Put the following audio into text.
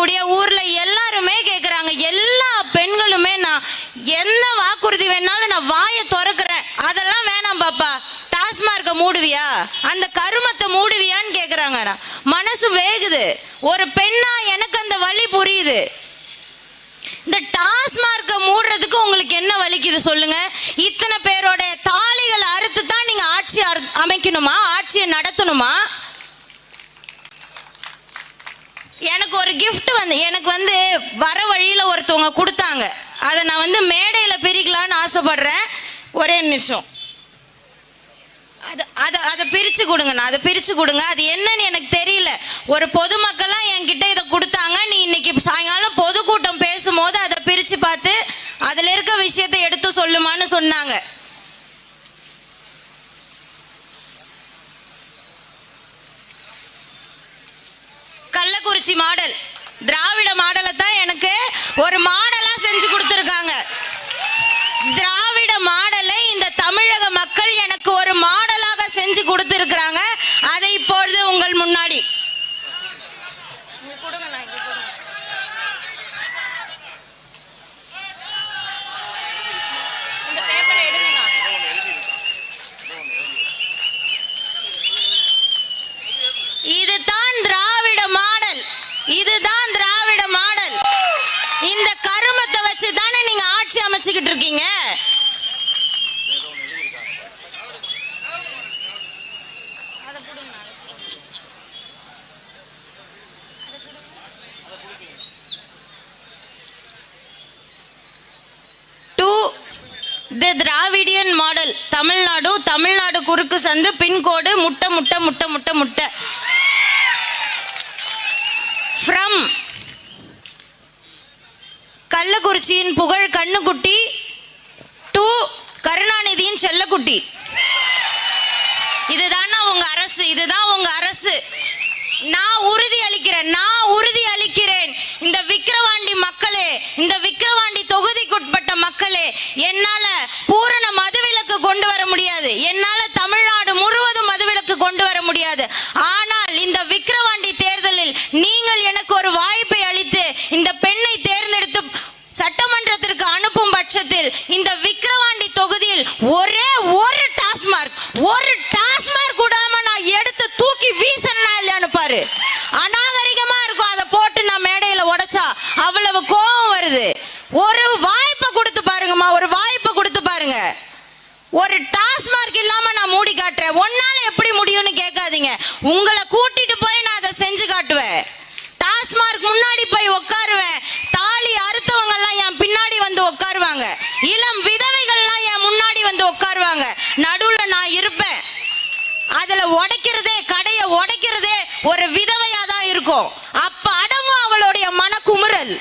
இருக்கக்கூடிய ஊர்ல எல்லாருமே கேக்குறாங்க. எல்லா பெண்களுமே நான் என்ன வாக்குறுதி வேணாலும் நான் வாயை திறக்கிறேன். அதெல்லாம் வேணாம் பாப்பா. டாஸ்மார்க்க மூடுவியா? அந்த கருமத்தை மூடுவியான்னு கேக்குறாங்க மனசு வேகுது. ஒரு பெண்ணா எனக்கு அந்த வழி புரியுது. இந்த டாஸ்மார்க்க மூடுறதுக்கு உங்களுக்கு என்ன வலிக்குது சொல்லுங்க. இத்தனை பேரோட தாலிகளை அறுத்து தான் நீங்க ஆட்சி அறு- அமைக்கணுமா? ஆட்சியை நடத்தணுமா? எனக்கு ஒரு கிஃப்ட் வந்து எனக்கு வந்து வர வழியில ஒருத்தவங்க கொடுத்தாங்க. அதை நான் வந்து மேடையில பிரிக்கலாம்னு ஆசைப்படுறேன். ஒரே நிமிஷம். அது அதை அதை பிரித்து கொடுங்கண்ணா அதை பிரித்து கொடுங்க. அது என்னன்னு எனக்கு தெரியல. ஒரு பொதுமக்கள்லாம் என்கிட்ட இதை கொடுத்தாங்க. நீ இன்னைக்கு சாயங்காலம் பொதுக்கூட்டம் பேசும்போது அதை பிரித்து பார்த்து அதில் இருக்க விஷயத்தை எடுத்து சொல்லுமான்னு சொன்னாங்க. கள்ளக்குறிச்சி மாடல். திராவிட மாடலை தான் எனக்கு ஒரு மாடல் செஞ்சு கொடுத்துருக்காங்க திராவிட மாடலை இந்த தமிழக மக்கள் எனக்கு ஒரு மாடலாக செஞ்சு கொடுத்திருக்கிறாங்க அதை இப்பொழுது உங்கள் முன்னாடி இதுதான் திராவிட மாடல் இதுதான் திராவிட மாடல் இந்த கருமத்தை வச்சு தானே நீங்க ஆட்சி அமைச்சுக்கிட்டு இருக்கீங்க. To the Dravidian model Tamil Nadu Tamil Nadu குறுக்கு சந்து பின்கோடு முட்டை முட்டை முட்டை முட்டை முட்டை. ஃப்ரம் கள்ளக்குறிச்சியின் புகழ் கண்ணுக்குட்டி டூ கருணாநிதியின் செல்லக்குட்டி. இதுதானா உங்க அரசு? இதுதான் உங்க அரசு. நான் உறுதி அளிக்கிறேன் நான் உறுதி அளிக்கிறேன். இந்த விக்கிரவாண்டி மக்களே இந்த விக்கிரவாண்டி தொகுதிக்குட்பட்ட மக்களே என்னால பூரண மதுவிலக்கு கொண்டு வர முடியாது. என்னால தமிழ்நாடு முழுவதும் மதுவிலக்கு கொண்டு வர முடியாது. ஆனால் இந்த விக்கிரவாண்டி தேர்தலில் நீங்கள் எனக்கு ஒரு வாய்ப்பை அளித்து இந்த பெண்ணை தேர்ந்தெடுத்து சட்டமன்றத்திற்கு அனுப்பும் இந்த விக்கிரவாண்டி தொகுதியில் ஒரே ஒரு டாஸ்மார்க் ஒரு டாஸ்மார்க் கூடாம நான் எடுத்து தூக்கி வீசனா இல்லையான்னு பாரு. அநாகரிகமா இருக்கும். அதை போட்டு நான் மேடையில உடைச்சா அவ்வளவு கோபம் வருது. ஒரு வாய்ப்பை கொடுத்து பாருங்கம்மா ஒரு வாய்ப்பை கொடுத்து பாருங்க. ஒரு டாஸ்மார்க் இல்லாம நான் மூடி காட்டுறேன். ஒன்னால எப்படி முடியும்னு கேட்காதீங்க. உங்களை கூட்டிட்டு போய் நான் அதை செஞ்சு காட்டுவேன். வந்து நடுவுல நான் இருப்பேன். அதுல உடைக்கிறதே கடைய உடைக்கிறதே ஒரு விதவையா தான் இருக்கும். அப்ப அடங்கும் அவளுடைய மனக்குமுறல்.